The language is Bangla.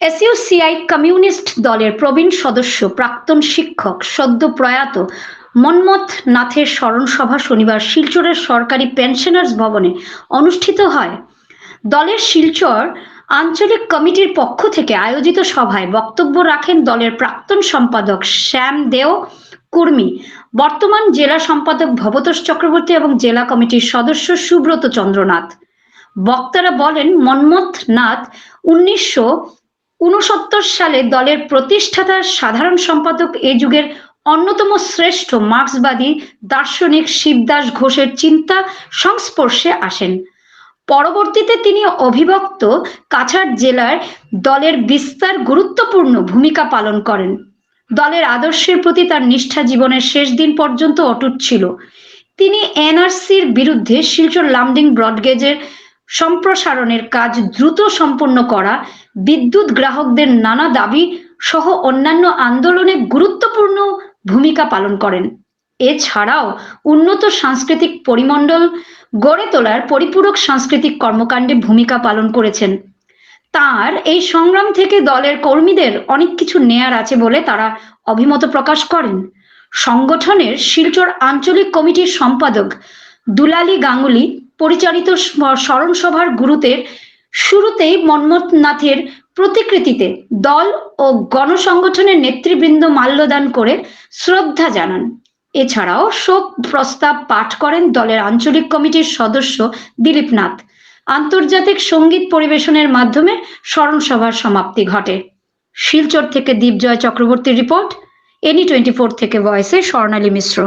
এসইউসিআই কমিউনিস্ট দলের প্রবীণ সদস্য, প্রাক্তন শিক্ষক সদ্য প্রয়াত মন্মথ নাথের স্মরণ সভা শনিবার শিলচরের সরকারি পেনশনার্স ভবনে অনুষ্ঠিত হয়। দলের শিলচর আঞ্চলিক কমিটির পক্ষ থেকে আয়োজিত সভায় বক্তব্য রাখেন দলের প্রাক্তন সম্পাদক শ্যাম দেও কুর্মি, বর্তমান জেলা সম্পাদক ভবতোষ চক্রবর্তী এবং জেলা কমিটির সদস্য সুব্রত চন্দ্রনাথ। বক্তারা বলেন, মন্মথ নাথ উনিশশো উনসত্তর সালে দলের প্রতিষ্ঠাতা সাধারণ সম্পাদক এ যুগের অন্যতম শ্রেষ্ঠ মার্ক্সবাদী দার্শনিক শিবদাস ঘোষের চিন্তা সংস্পর্শে আসেন। পরবর্তীতে তিনি অভিভক্ত কাছাড় জেলার দলের বিস্তার গুরুত্বপূর্ণ ভূমিকা পালন করেন। দলের আদর্শের প্রতি তার নিষ্ঠা জীবনের শেষ দিন পর্যন্ত অটুট ছিল। তিনি এনআরসির বিরুদ্ধে শিলচর লামডিং ব্রডগেজের সম্প্রসারণের কাজ দ্রুত সম্পন্ন করা, বিদ্যুৎ গ্রাহকদের নানা দাবি সহ অন্যান্য আন্দোলনে গুরুত্বপূর্ণ ভূমিকা পালন করেন। এছাড়াও উন্নত সাংস্কৃতিক পরিমণ্ডল গড়ে তোলার পরিপূরক সাংস্কৃতিক কর্মকাণ্ডে ভূমিকা পালন করেছেন। তার এই সংগ্রাম থেকে দলের কর্মীদের অনেক কিছু নেয়ার আছে বলে তারা অভিমত প্রকাশ করেন। সংগঠনের শিলচর আঞ্চলিক কমিটির সম্পাদক দুলালী গাঙ্গুলি পরিচালিত স্মরণ সভার গুরুতের শুরুতেই মন্মথনাথের প্রতিকৃতিতে দল ও গণসংগঠনের নেতৃবৃন্দ মাল্যদান করে শ্রদ্ধা জানান। এছাড়াও শোক প্রস্তাব পাঠ করেন দলের আঞ্চলিক কমিটির সদস্য দিলীপ নাথ আন্তর্জাতিক সংগীত পরিবেশনের মাধ্যমে স্মরণ সভার সমাপ্তি ঘটে। শিলচর থেকে দীপজয় চক্রবর্তীর রিপোর্ট, এনি টোয়েন্টি ফোর থেকে ভয়েসে স্বর্ণালী মিশ্র।